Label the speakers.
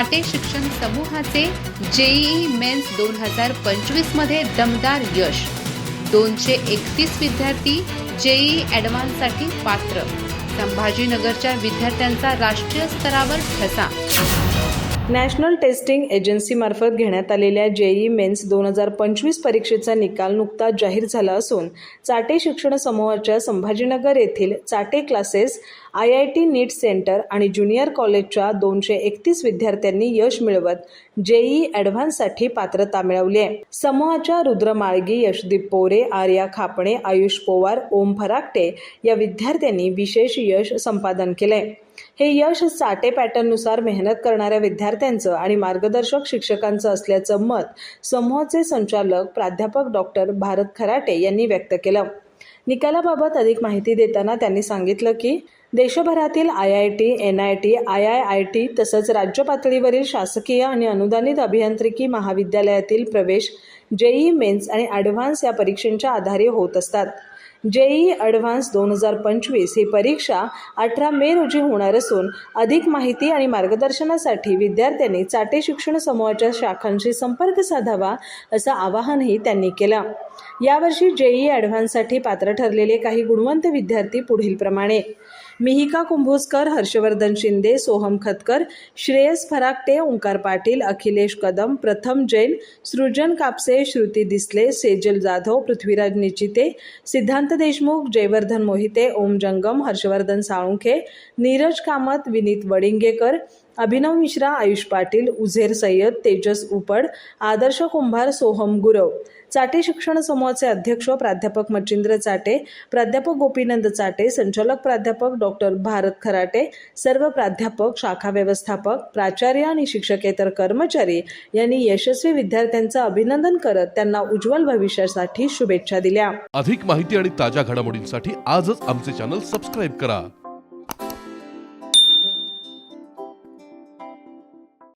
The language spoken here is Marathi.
Speaker 1: चाटे शिक्षण समूहाचे जेईई मेन्स दोन हजार पंचवीसमध्ये दमदार यश. दोनशे एकतीस विद्यार्थी जेईई ॲडव्हान्ससाठी पात्र. संभाजीनगरच्या विद्यार्थ्यांचा राष्ट्रीय स्तरावर ठसा.
Speaker 2: नॅशनल टेस्टिंग एजन्सीमार्फत घेण्यात आलेल्या जेई मेन्स दोन हजार पंचवीस परीक्षेचा निकाल नुकताच जाहीर झाला असून चाटे शिक्षण समूहाच्या संभाजीनगर येथील Chate classes I I T NEET centre आणि ज्युनियर कॉलेजच्या दोनशे एकतीस विद्यार्थ्यांनी यश मिळवत जेई ॲडव्हान्ससाठी पात्रता मिळवली आहे. समूहाच्या रुद्र माळगी यशदीप पोरे आर्या खापणे आयुष पोवार ओम फराकटे या विद्यार्थ्यांनी विशेष यश संपादन केलंय. हे यश साठे पॅटर्ननुसार मेहनत करणाऱ्या विद्यार्थ्यांचं आणि मार्गदर्शक शिक्षकांचं असल्याचं मत समूहाचे संचालक प्राध्यापक डॉक्टर भारत खराटे यांनी व्यक्त केलं. निकालाबाबत अधिक माहिती देताना त्यांनी सांगितलं की देशभरातील I I T N I T I I I T तसंच राज्य पातळीवरील शासकीय आणि अनुदानित अभियांत्रिकी महाविद्यालयातील प्रवेश जेई मेन्स आणि ॲडव्हान्स या परीक्षेंच्या आधारे होत असतात. जेई ॲडव्हान्स दोन हजार पंचवीस ही परीक्षा अठरा मे रोजी होणार असून अधिक माहिती आणि मार्गदर्शनासाठी विद्यार्थ्यांनी चाटे शिक्षण समूहाच्या शाखांशी संपर्क साधावा असं आवाहनही त्यांनी केलं. यावर्षी जेई ॲडव्हान्ससाठी पात्र ठरलेले काही गुणवंत विद्यार्थी पुढीलप्रमाणे. मिहिका कुंभोजकर हर्षवर्धन शिंदे सोहम खतकर श्रेयस फराकटे ओंकार पाटील अखिलेश कदम प्रथम जैन सृजन कापसे श्रुती दिसले सेजल जाधव पृथ्वीराज निचिते सिद्धांत देशमुख जयवर्धन मोहिते ओम जंगम हर्षवर्धन साळुंखे नीरज कामत विनीत वडिंगेकर अभिनव मिश्रा आयुष पाटील उझेर सय्यद तेजस उपड आदर्श कुंभार सोहम गुरव. चाटे शिक्षण समूहाचे अध्यक्ष प्राध्यापक मच्छिंद्र चाटे प्राध्यापक गोपीनंद चाटे संचालक प्राध्यापक डॉक्टर भारत खराटे सर्व प्राध्यापक शाखा व्यवस्थापक प्राचार्य आणि शिक्षकेतर कर्मचारी यांनी यशस्वी विद्यार्थ्यांचं अभिनंदन करत त्यांना उज्ज्वल भविष्यासाठी शुभेच्छा दिल्या.
Speaker 3: अधिक माहिती आणि ताज्या घडामोडींसाठी आजच आमचे चॅनल सबस्क्राईब करा.